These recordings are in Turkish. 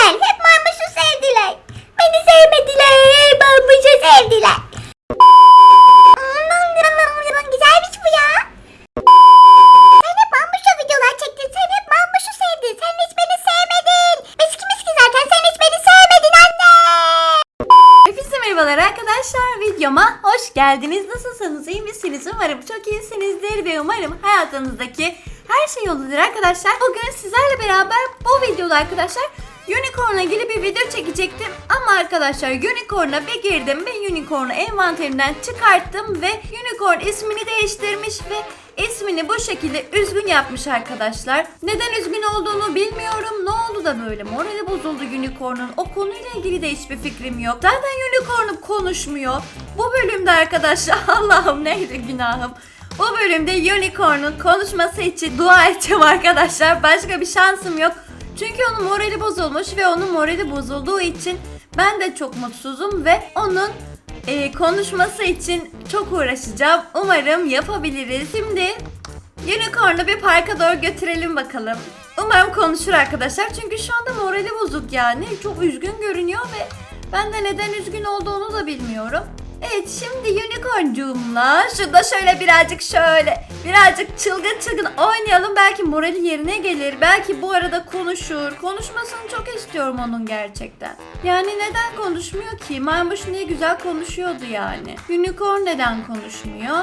sevmediler. Hep maymuşu sevdiler. Beni sevmediler. Maymuşu sevdiler. Güzelmiş bu ya. Sen hep maymuşla videolar çektin. Sen hep maymuşu sevdin. Sen hiç beni sevmedin. Biz kimiz ki zaten? Sen hiç beni sevmedin anne. Hepinize merhabalar arkadaşlar. Videoma hoş geldiniz. Nasılsınız? iyi misiniz? Umarım çok iyisinizdir ve umarım hayatınızdaki her şey yolundadır arkadaşlar. Bugün sizlerle beraber bu videoda arkadaşlar Unicorn'a ilgili bir video çekecektim. Ama arkadaşlar Unicorn'a bir girdim ve Unicorn'u envanterimden çıkarttım ve Unicorn ismini değiştirmiş ve ismini bu şekilde üzgün yapmış arkadaşlar. Neden üzgün olduğunu bilmiyorum. Ne oldu da böyle morali bozuldu Unicorn'un. O konuyla ilgili de hiçbir fikrim yok. Zaten Unicorn'um konuşmuyor. Bu bölümde arkadaşlar Allah'ım neydi günahım. Bu bölümde Unicorn'un konuşması için dua edeceğim arkadaşlar. Başka bir şansım yok. Çünkü onun morali bozulmuş ve onun morali bozulduğu için ben de çok mutsuzum ve onun e, konuşması için çok uğraşacağım. Umarım yapabiliriz. Şimdi Unicorn'u bir parka doğru götürelim bakalım. Umarım konuşur arkadaşlar. Çünkü şu anda morali bozuk yani. Çok üzgün görünüyor ve ben de neden üzgün olduğunu da bilmiyorum. Evet şimdi Unicorn'cumla şurada şöyle birazcık şöyle birazcık çılgın çılgın oynayalım. Belki morali yerine gelir. Belki bu arada konuşur. Konuşmasını çok istiyorum onun gerçekten. Yani neden konuşmuyor ki? Maymuş ne güzel konuşuyordu yani. Unicorn neden konuşmuyor?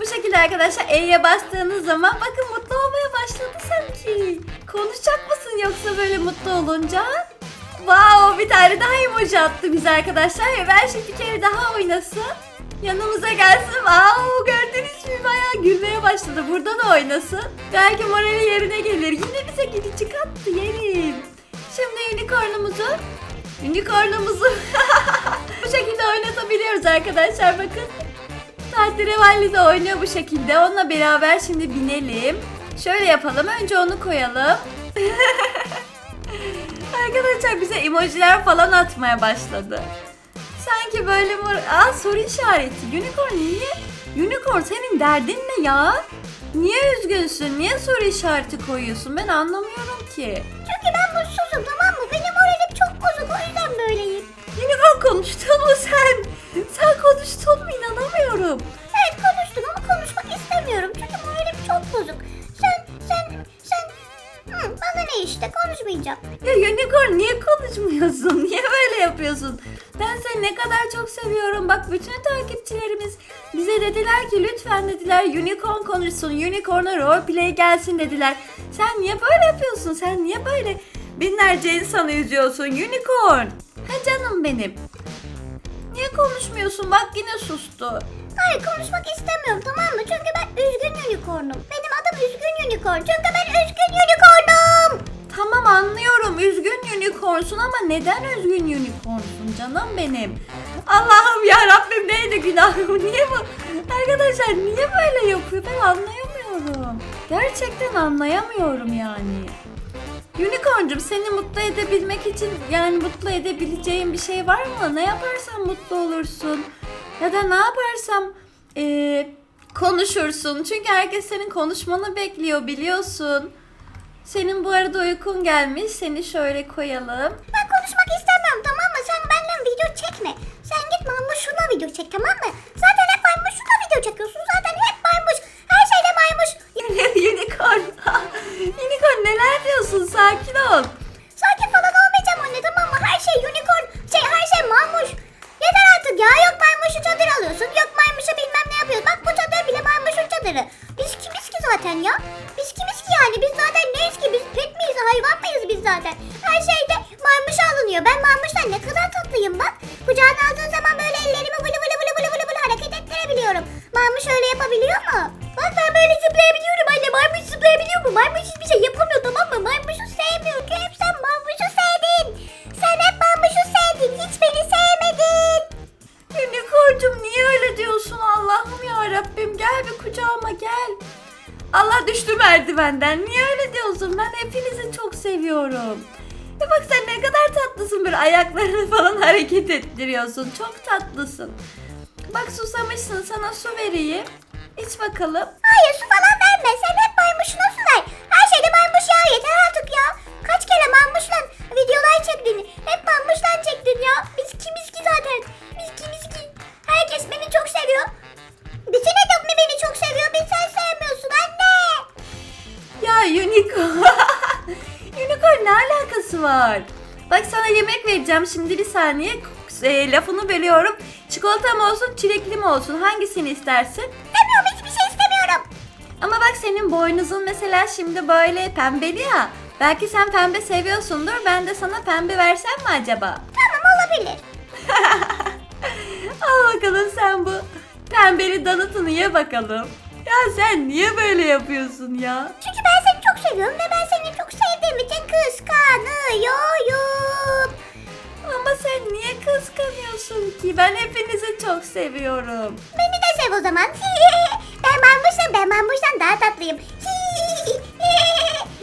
Bu şekilde arkadaşlar E'ye bastığınız zaman bakın mutlu olmaya başladı sanki. Konuşacak mısın yoksa böyle mutlu olunca? Wow bir tane daha emoji attı bize arkadaşlar ya ver şimdi bir kere daha oynasın. Yanımıza gelsin. Wow gördünüz mü bayağı gülmeye başladı. Burada da oynasın. Belki morali yerine gelir. Yine bize gidicik attı yerim. Şimdi unicornumuzu unicornumuzu bu şekilde oynatabiliyoruz arkadaşlar bakın. Tahterevalli de oynuyor bu şekilde. Onunla beraber şimdi binelim. Şöyle yapalım. Önce onu koyalım. Arkadaşlar bize emojiler falan atmaya başladı. Sanki böyle mor... Aa soru işareti. Unicorn niye? Unicorn senin derdin ne ya? Niye üzgünsün? Niye soru işareti koyuyorsun? Ben anlamıyorum ki. Çünkü ben mutsuzum tamam mı? Benim moralim çok bozuk o yüzden böyleyim. Unicorn konuştun mu sen? Sen konuştun mu? İnanamıyorum. Evet konuştum ama konuşmak istemiyorum. Çünkü moralim çok bozuk. Ne işte konuşmayacağım. Ya Unicorn niye konuşmuyorsun? Niye böyle yapıyorsun? Ben seni ne kadar çok seviyorum. Bak bütün takipçilerimiz bize dediler ki lütfen dediler Unicorn konuşsun. Unicorn'a roleplay gelsin dediler. Sen niye böyle yapıyorsun? Sen niye böyle binlerce insanı üzüyorsun Unicorn? Ha canım benim. Niye konuşmuyorsun? Bak yine sustu. Hayır konuşmak istemiyorum tamam mı? Çünkü ben üzgün unicornum. Benim adım üzgün unicorn. Çünkü ben üzgün unicornum. Tamam anlıyorum üzgün unicornsun ama neden üzgün unicornsun canım benim? Allah'ım ya Rabbim neydi günahım niye bu? Arkadaşlar niye böyle yapıyor ben anlayamıyorum. Gerçekten anlayamıyorum yani. Unicorn'cum seni mutlu edebilmek için yani mutlu edebileceğim bir şey var mı? Ne yaparsam mutlu olursun? Ya da ne yaparsam eee, konuşursun? Çünkü herkes senin konuşmanı bekliyor biliyorsun. Senin bu arada uykun gelmiş. Seni şöyle koyalım. Ben konuşmak istemiyorum tamam mı? Sen benden video çekme. Sen git maymuşuna video çek tamam mı? Zaten hep maymuşuna video çekiyorsun. Zaten hep istiyorum. Ya e bak sen ne kadar tatlısın böyle ayaklarını falan hareket ettiriyorsun. Çok tatlısın. Bak susamışsın sana su vereyim. İç bakalım. Hayır su falan verme. Sen hep maymuşuna su ver. Her şeyde maymuş ya. Yeter artık ya. Kaç kere maymuşla videolar çektin. Hep maymuşla çektin ya. Miski miski zaten. Miski miski. Herkes beni çok seviyor. Bütün Edom beni çok seviyor. Beni sen sevmiyorsun anne. Ya Unico. Hayır ne alakası var? Bak sana yemek vereceğim şimdi bir saniye. E, lafını bölüyorum. Çikolata mı olsun çilekli mi olsun hangisini istersin? İstemiyorum hiçbir şey istemiyorum. Ama bak senin boynuzun mesela şimdi böyle pembeli ya. Belki sen pembe seviyorsundur. Ben de sana pembe versem mi acaba? Tamam olabilir. Al bakalım sen bu pembeli donutunu ye bakalım. Ya sen niye böyle yapıyorsun ya? Çünkü ben seni çok seviyorum ve ben seni çok için kıskanıyorum. Ama sen niye kıskanıyorsun ki? Ben hepinizi çok seviyorum. Beni de sev o zaman. ben mammuşum ben mammuştan daha tatlıyım.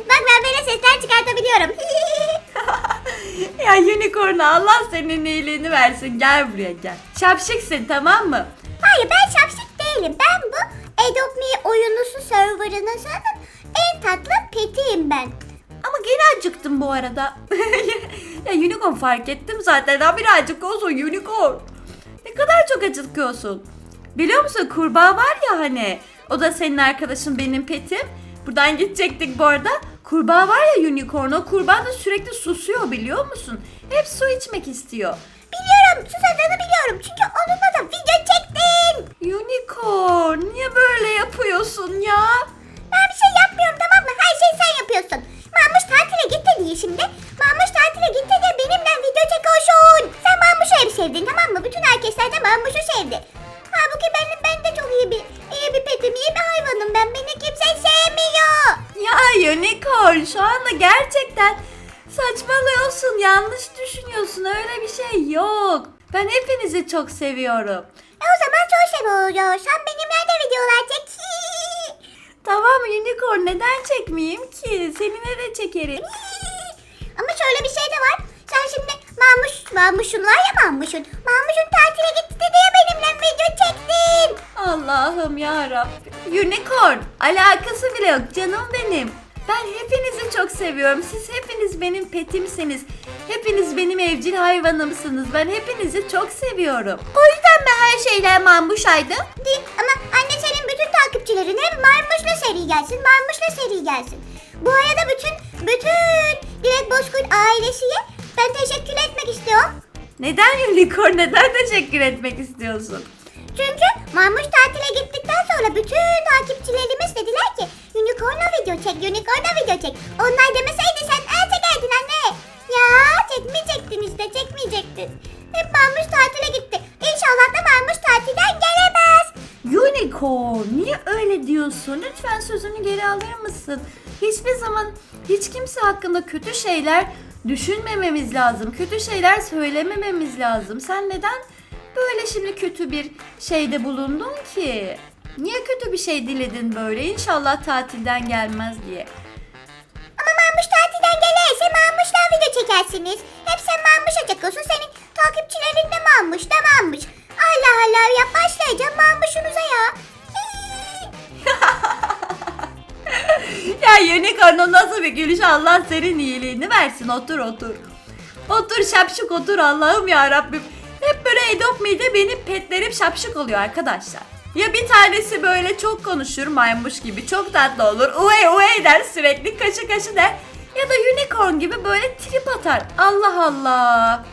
Bak ben böyle sesler çıkartabiliyorum. ya unicorn Allah senin iyiliğini versin. Gel buraya gel. Şapşıksın tamam mı? Hayır ben şapşik değilim. Ben bu Adopt Me oyunusu serverının zaten en tatlı petiyim ben. Ama gene acıktım bu arada. ya unicorn fark ettim zaten. Daha birazcık olsun unicorn. Ne kadar çok acıkıyorsun. Biliyor musun kurbağa var ya hani. O da senin arkadaşın benim petim. Buradan gidecektik bu arada. Kurbağa var ya unicorn. O kurbağa da sürekli susuyor biliyor musun? Hep su içmek istiyor. Biliyorum susadığını biliyorum. Çünkü onunla da video çektim. Unicorn niye böyle yapıyorsun ya? Ben bir şey yapmıyorum tamam mı? Her şeyi sen yapıyorsun. Mamuş tatile gitti diye şimdi. Mamuş tatile gitti diye benimle video çekiyorsun. Sen Mamuş'u hep sevdin tamam mı? Bütün herkesler de Mamuş'u sevdi. Halbuki benim ben de çok iyi bir iyi bir petim, iyi bir hayvanım ben. Beni kimse sevmiyor. Ya unicorn şu anda gerçekten saçmalıyorsun. Yanlış düşünüyorsun. Öyle bir şey yok. Ben hepinizi çok seviyorum. E o zaman çok seviyorsan benimle de videolar çek. Tamam unicorn neden çekmeyeyim ki? Seninle de çekerim. Ama şöyle bir şey de var. Sen şimdi Mamuş, Mamuş'un var ya Mamuş'un. Mamuş'un tatile gitti diye benimle video çektin. Allah'ım ya Rabbim. Unicorn alakası bile yok canım benim. Ben hepinizi çok seviyorum. Siz hepiniz benim petimsiniz. Hepiniz benim evcil hayvanımsınız. Ben hepinizi çok seviyorum. O mi her şeyler mambuşaydı? Değil ama anne senin bütün takipçilerin hep Marmuş'la seri gelsin, Marmuş'la seri gelsin. Bu arada bütün, bütün Dilek Bozkurt ailesiye ben teşekkür etmek istiyorum. Neden unicorn? Neden teşekkür etmek istiyorsun? Çünkü Marmuş tatile gittikten sonra bütün takipçilerimiz dediler ki Unicorn'la video çek, Unicorn'la video çek. Onlar demeseydi sen el çekerdin anne. Ya çekmeyecektin işte, çekmeyecektin. Hep Marmuş tatile gitti. İnşallah da Marmuş tatilden gelemez. Unicorn niye öyle diyorsun? Lütfen sözünü geri alır mısın? Hiçbir zaman hiç kimse hakkında kötü şeyler düşünmememiz lazım. Kötü şeyler söylemememiz lazım. Sen neden böyle şimdi kötü bir şeyde bulundun ki? Niye kötü bir şey diledin böyle? İnşallah tatilden gelmez diye. Ama Marmuş tatilden gelirse Marmuş'la video çekersiniz. Hep sen Marmuş'a çekiyorsun. Senin takipçilerin de Marmuş da Marmuş. Allah Allah ya başlayacağım Marmuş'unuza ya. ya unicorn o nasıl bir gülüş Allah senin iyiliğini versin otur otur. Otur şapşık otur Allah'ım ya Rabbim. Hep böyle Adopt benim petlerim şapşık oluyor arkadaşlar. Ya bir tanesi böyle çok konuşur maymuş gibi çok tatlı olur. Uey uey der sürekli kaşı kaşı der. Ya da unicorn gibi böyle trip atar. Allah Allah.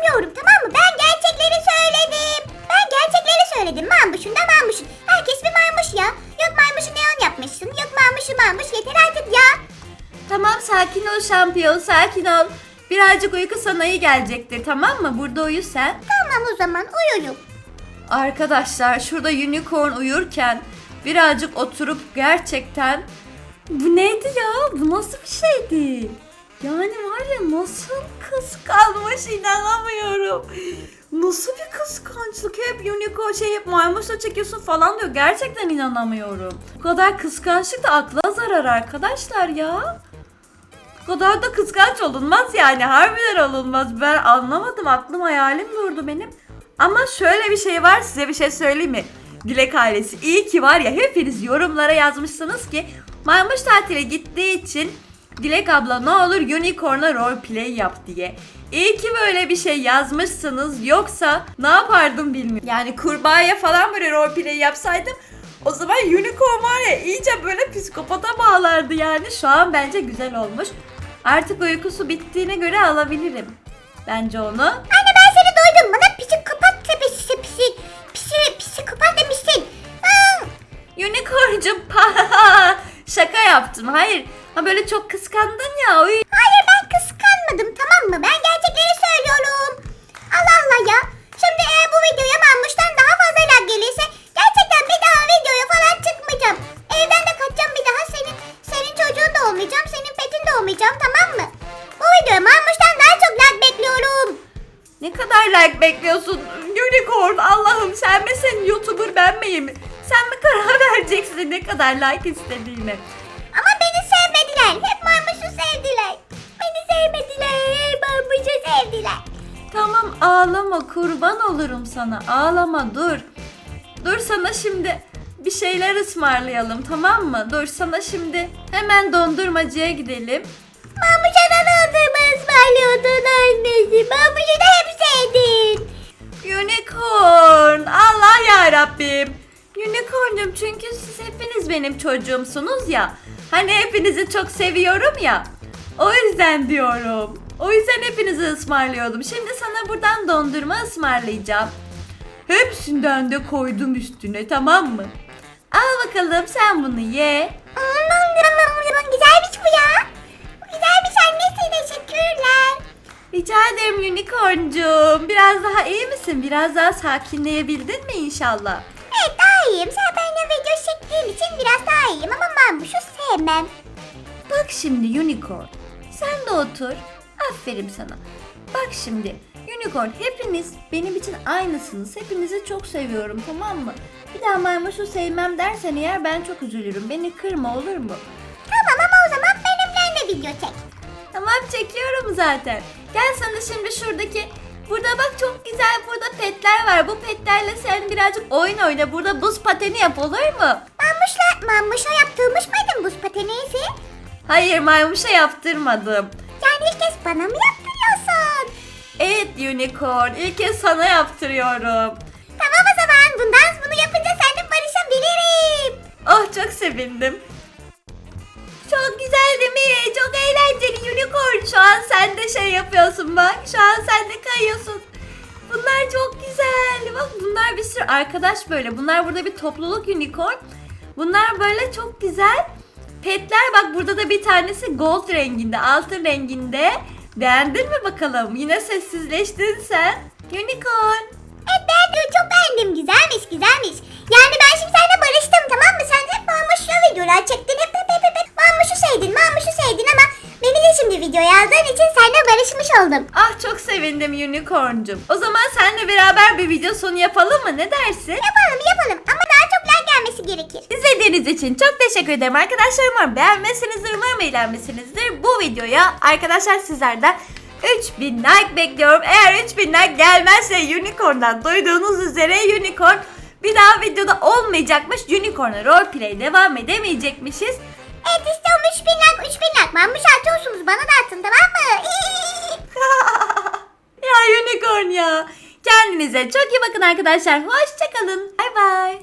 Atmıyorum tamam mı? Ben gerçekleri söyledim. Ben gerçekleri söyledim. Marmuş'un da Marmuş'un. Herkes bir Marmuş ya. Yok Marmuş'u neon yapmışsın. Yok Marmuş'u Marmuş. Yeter artık ya. Tamam sakin ol şampiyon sakin ol. Birazcık uyku sana iyi gelecektir tamam mı? Burada uyu sen. Tamam o zaman uyuyun. Arkadaşlar şurada unicorn uyurken birazcık oturup gerçekten bu neydi ya? Bu nasıl bir şeydi? Yani var ya nasıl kıskanmış inanamıyorum. Nasıl bir kıskançlık hep unicorn şey hep maymusla çekiyorsun falan diyor. Gerçekten inanamıyorum. Bu kadar kıskançlık da akla zarar arkadaşlar ya. Bu kadar da kıskanç olunmaz yani. Harbiden olunmaz. Ben anlamadım. Aklım hayalim durdu benim. Ama şöyle bir şey var. Size bir şey söyleyeyim mi? Dilek ailesi. iyi ki var ya hepiniz yorumlara yazmışsınız ki Maymuş tatile gittiği için Dilek abla ne olur Unicorn'a roleplay yap diye. İyi ki böyle bir şey yazmışsınız. Yoksa ne yapardım bilmiyorum. Yani kurbağaya falan böyle roleplay yapsaydım o zaman unicorn var ya iyice böyle psikopata bağlardı yani. Şu an bence güzel olmuş. Artık uykusu bittiğine göre alabilirim. Bence onu. Anne ben seni doydum. Bana psikopat tepesi pisi pisi psikopat demişsin. Unicorn'cum şaka yaptım. Hayır. Ha böyle çok kıskandın ya. Yüzden- Hayır ben kıskanmadım tamam mı? Ben gerçekleri söylüyorum. Allah Allah ya. Şimdi eğer bu videoya Mamuş'tan daha fazla like gelirse gerçekten bir daha videoya falan çıkmayacağım. Evden de kaçacağım bir daha senin senin çocuğun da olmayacağım. Senin petin de olmayacağım tamam mı? Bu videoya Mamuş'tan daha çok like bekliyorum. Ne kadar like bekliyorsun? Unicorn Allah'ım sen misin YouTuber ben miyim? Sen mi karar vereceksin ne kadar like istediğini? Sevdiler. Beni sevmediler. Mamuş'u sevdiler. Tamam ağlama kurban olurum sana. Ağlama dur. Dur sana şimdi bir şeyler ısmarlayalım tamam mı? Dur sana şimdi hemen dondurmacıya gidelim. Mamuş'a da dondurma ısmarlıyordun annesi. Mamuş'u da hep sevdin. Unicorn Allah ya Rabbim. Unicorn'cum çünkü siz hepiniz benim çocuğumsunuz ya. Hani hepinizi çok seviyorum ya. O yüzden diyorum. O yüzden hepinizi ısmarlıyordum. Şimdi sana buradan dondurma ısmarlayacağım. Hepsinden de koydum üstüne tamam mı? Al bakalım sen bunu ye. Güzelmiş bu ya. Güzelmiş annesi teşekkürler. Rica ederim Unicorn'cum. Biraz daha iyi misin? Biraz daha sakinleyebildin mi inşallah? Evet daha iyiyim. Sen benimle video çektiğin için biraz daha iyiyim ama ben bu şu sevmem. Bak şimdi Unicorn. Sen de otur. Aferin sana. Bak şimdi Unicorn hepiniz benim için aynısınız. Hepinizi çok seviyorum tamam mı? Bir daha maymuşu sevmem dersen eğer ben çok üzülürüm. Beni kırma olur mu? Tamam ama o zaman benimle de video çek. Tamam çekiyorum zaten. Gel sana şimdi şuradaki Burada bak çok güzel burada petler var. Bu petlerle sen birazcık oyun oyna. Burada buz pateni yap olur mu? Mamuş'la, Mamuş'a yaptırmış mıydın buz patenisi? Hayır maymuşa yaptırmadım. Yani ilk kez bana mı yaptırıyorsun? Evet Unicorn ilk kez sana yaptırıyorum. Tamam o zaman bundan bunu yapınca seninle barışabilirim. Oh çok sevindim. Çok güzel değil mi? Çok eğlenceli unicorn. Şu an sen de şey yapıyorsun bak. Şu an sen de kayıyorsun. Bunlar çok güzel. Bak bunlar bir sürü arkadaş böyle. Bunlar burada bir topluluk unicorn. Bunlar böyle çok güzel. Petler bak burada da bir tanesi gold renginde, altın renginde. Beğendin mi bakalım? Yine sessizleştin sen. Unicorn. Evet beğendim çok beğendim güzelmiş güzelmiş. Yani ben şimdi seninle barıştım tamam mı? Sen hep Mamuş'la videolar çektin hep hep hep hep. hep. Mamuş'u sevdin Mamuş'u sevdin ama beni de şimdi video yazdığın için seninle barışmış oldum. Ah çok sevindim unicorncum. O zaman seninle beraber bir video sonu yapalım mı? Ne dersin? Yapalım yapalım gelmesi gerekir. İzlediğiniz için çok teşekkür ederim arkadaşlar. Umarım beğenmişsinizdir, umarım eğlenmişsinizdir. Bu videoya arkadaşlar sizlerden 3000 like bekliyorum. Eğer 3000 like gelmezse Unicorn'dan duyduğunuz üzere Unicorn bir daha videoda olmayacakmış. Unicorn'a roleplay devam edemeyecekmişiz. Evet istiyorum 3000 like 3000 like. Mamuş atıyorsunuz bana da atın tamam mı? ya Unicorn ya. Kendinize çok iyi bakın arkadaşlar. Hoşçakalın. Bay bay.